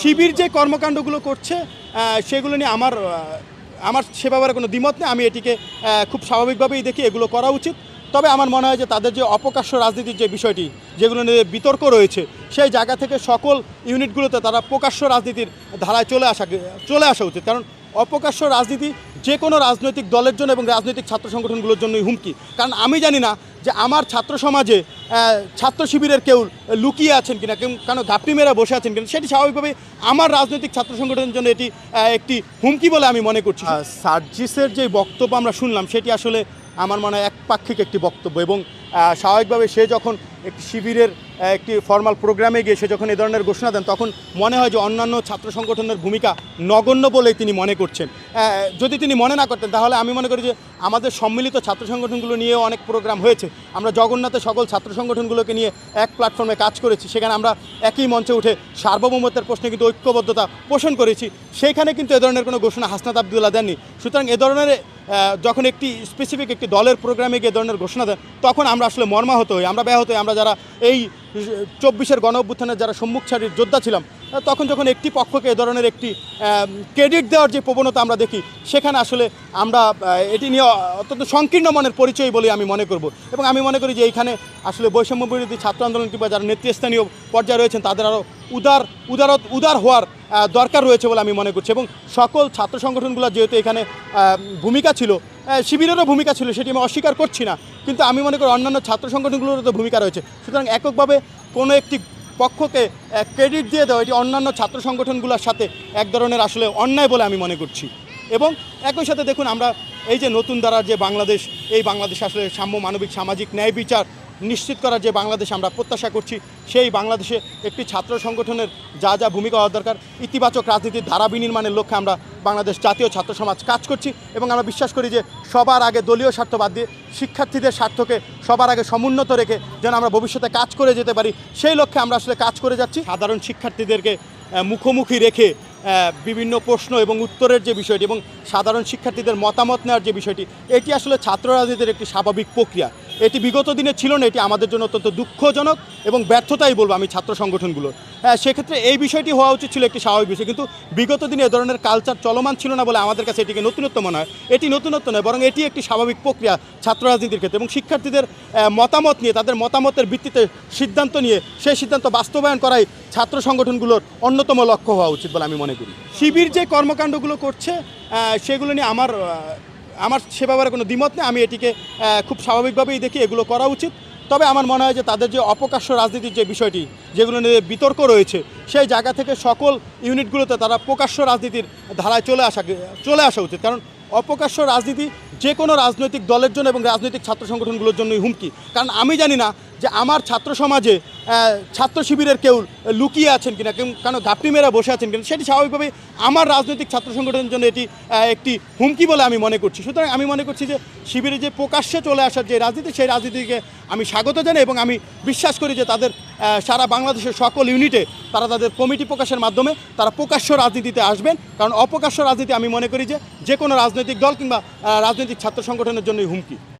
শিবির যে কর্মকাণ্ডগুলো করছে সেগুলো নিয়ে আমার আমার সে ব্যাপারে কোনো দ্বিমত নেই। আমি এটিকে খুব স্বাভাবিকভাবেই দেখি, এগুলো করা উচিত। তবে আমার মনে হয় যে তাদের যে অপকাশ্য রাজনীতির যে বিষয়টি, যেগুলো নিয়ে বিতর্ক রয়েছে, সেই জায়গা থেকে সকল ইউনিটগুলোতে তারা প্রকাশ্য রাজনীতির ধারায় চলে আসা চলে আসা উচিত। কারণ অপকাশ্য রাজনীতি যে কোনো রাজনৈতিক দলের জন্য এবং রাজনৈতিক ছাত্র সংগঠনগুলোর জন্যই হুমকি। কারণ আমি জানি না যে আমার ছাত্র সমাজে ছাত্র শিবিরের কেউ লুকিয়ে আছেন কিনা, কেউ কেন ঘাপটি মেরা বসে আছেন কিনা, সেটি স্বাভাবিকভাবে আমার রাজনৈতিক ছাত্র সংগঠনের জন্য এটি একটি হুমকি বলে আমি মনে করছি। সার্জিসের যে বক্তব্য আমরা শুনলাম, সেটি আসলে আমার মনে হয় একপাক্ষিক একটি বক্তব্য এবং স্বাভাবিকভাবে সে যখন একটি শিবিরের একটি ফর্মাল প্রোগ্রামে গিয়ে সে যখন এ ধরনের ঘোষণা দেন, তখন মনে হয় যে অন্যান্য ছাত্র সংগঠনের ভূমিকা নগণ্য বলেই তিনি মনে করছেন। যদি তিনি মনে না করতেন, তাহলে আমি মনে করি যে আমাদের সম্মিলিত ছাত্র সংগঠনগুলো নিয়েও অনেক প্রোগ্রাম হয়েছে। আমরা জগন্নাথে সকল ছাত্র সংগঠনগুলোকে নিয়ে এক প্ল্যাটফর্মে কাজ করেছি, সেখানে আমরা একই মঞ্চে উঠে সার্বভৌমত্বের প্রশ্নে কিন্তু ঐক্যবদ্ধতা পোষণ করেছি। সেইখানে কিন্তু এ ধরনের কোনো ঘোষণা হাসনাত আবদুল্লাহ দেননি। সুতরাং এ ধরনের যখন একটি স্পেসিফিক একটি দলের প্রোগ্রামে গিয়ে ধরনের ঘোষণা দেন, তখন আমরা আসলে মর্মাহত হই, আমরা ব্যাহত হই, আমরা যারা এই চব্বিশের গণ অভ্যুত্থানের যারা সম্মুখ সারির যোদ্ধা ছিলাম তখন যখন একটি পক্ষকে এ ধরনের একটি ক্রেডিট দেওয়ার যে প্রবণতা আমরা দেখি, সেখানে আসলে আমরা এটি নিয়ে অত্যন্ত সংকীর্ণ মনের পরিচয় বলে আমি মনে করব। এবং আমি মনে করি যে এইখানে আসলে বৈষম্য বিরোধী ছাত্র আন্দোলন কিংবা যারা নেতৃস্থানীয় পর্যায়ে রয়েছেন, তাদের আরও উদার উদার উদার হওয়ার দরকার রয়েছে বলে আমি মনে করছি। এবং সকল ছাত্র সংগঠনগুলো যেহেতু এখানে ভূমিকা ছিল শিবিরেরও ভূমিকা ছিল, সেটি আমি অস্বীকার করছি না। কিন্তু আমি মনে করি অন্যান্য ছাত্র সংগঠনগুলোরও তো ভূমিকা রয়েছে। সুতরাং এককভাবে কোনো একটি পক্ষকে ক্রেডিট দিয়ে দেওয়া, এটি অন্যান্য ছাত্র সংগঠনগুলোর সাথে এক ধরনের আসলে অন্যায় বলে আমি মনে করছি। এবং একই সাথে দেখুন, আমরা এই যে নতুন দ্বারা যে বাংলাদেশ, এই বাংলাদেশ আসলে সাম্য মানবিক, সামাজিক ন্যায় বিচার নিশ্চিত করার যে বাংলাদেশ আমরা প্রত্যাশা করছি, সেই বাংলাদেশে একটি ছাত্র সংগঠনের যা যা ভূমিকা হওয়া দরকার, ইতিবাচক রাজনীতির ধারা বিনির্মাণের লক্ষ্যে আমরা বাংলাদেশ জাতীয় ছাত্র সমাজ কাজ করছি এবং আমরা বিশ্বাস করি যে সবার আগে দলীয় স্বার্থ বাদ দিয়ে শিক্ষার্থীদের স্বার্থকে সবার আগে সমুন্নত রেখে যেন আমরা ভবিষ্যতে কাজ করে যেতে পারি, সেই লক্ষ্যে আমরা আসলে কাজ করে যাচ্ছি। সাধারণ শিক্ষার্থীদেরকে মুখোমুখি রেখে বিভিন্ন প্রশ্ন এবং উত্তরের যে বিষয়টি এবং সাধারণ শিক্ষার্থীদের মতামত নেওয়ার যে বিষয়টি, এটি আসলে ছাত্র রাজনীতির একটি স্বাভাবিক প্রক্রিয়া। এটি বিগত দিনে ছিল না, এটি আমাদের জন্য অত্যন্ত দুঃখজনক এবং ব্যর্থতাই বলব আমি ছাত্র সংগঠনগুলোর। হ্যাঁ সেক্ষেত্রে এই বিষয়টি হওয়া উচিত ছিল একটি স্বাভাবিক বিষয়, কিন্তু বিগত দিনে এ ধরনের কালচার চলমান ছিল না বলে আমাদের কাছে এটিকে নতুনত্ব মনে হয়। এটি নতুনত্ব নয়, বরং এটি একটি স্বাভাবিক প্রক্রিয়া ছাত্র রাজনীতির ক্ষেত্রে এবং শিক্ষার্থীদের মতামত নিয়ে, তাদের মতামতের ভিত্তিতে সিদ্ধান্ত নিয়ে, সেই সিদ্ধান্ত বাস্তবায়ন করাই ছাত্র সংগঠনগুলোর অন্যতম লক্ষ্য হওয়া উচিত বলে আমি মনে করি। শিবির যে কর্মকাণ্ডগুলো করছে সেগুলো নিয়ে আমার আমার সে ব্যাপারে কোনো দ্বিমত নেই। আমি এটিকে খুব স্বাভাবিকভাবেই দেখি, এগুলো করা উচিত। তবে আমার মনে হয় যে তাদের যে অপকাশ্য রাজনীতির যে বিষয়টি, যেগুলো নিয়ে বিতর্ক রয়েছে, সেই জায়গা থেকে সকল ইউনিটগুলোতে তারা প্রকাশ্য রাজনীতির ধারায় চলে আসা চলে আসা উচিত। কারণ অপকাশ্য রাজনীতি যে কোনো রাজনৈতিক দলের জন্য এবং রাজনৈতিক ছাত্র সংগঠনগুলোর জন্যই হুমকি। কারণ আমি জানি না যে আমার ছাত্র সমাজে ছাত্র শিবিরের কেউ লুকিয়ে আছেন কিনা কেন ঘাপটি মেরা বসে আছেন কিনা, সেটি স্বাভাবিকভাবে আমার রাজনৈতিক ছাত্র সংগঠনের জন্য এটি একটি হুমকি বলে আমি মনে করছি। সুতরাং আমি মনে করছি যে শিবিরে যে প্রকাশ্যে চলে আসার যে রাজনীতি, সেই রাজনীতিকে আমি স্বাগত জানাই এবং আমি বিশ্বাস করি যে তাদের সারা বাংলাদেশের সকল ইউনিটে তারা তাদের কমিটি প্রকাশের মাধ্যমে তারা প্রকাশ্য রাজনীতিতে আসবেন। কারণ অপ্রকাশ্য রাজনীতি আমি মনে করি যে যে কোনো রাজনৈতিক দল কিংবা রাজনৈতিক ছাত্র সংগঠনের জন্যই হুমকি।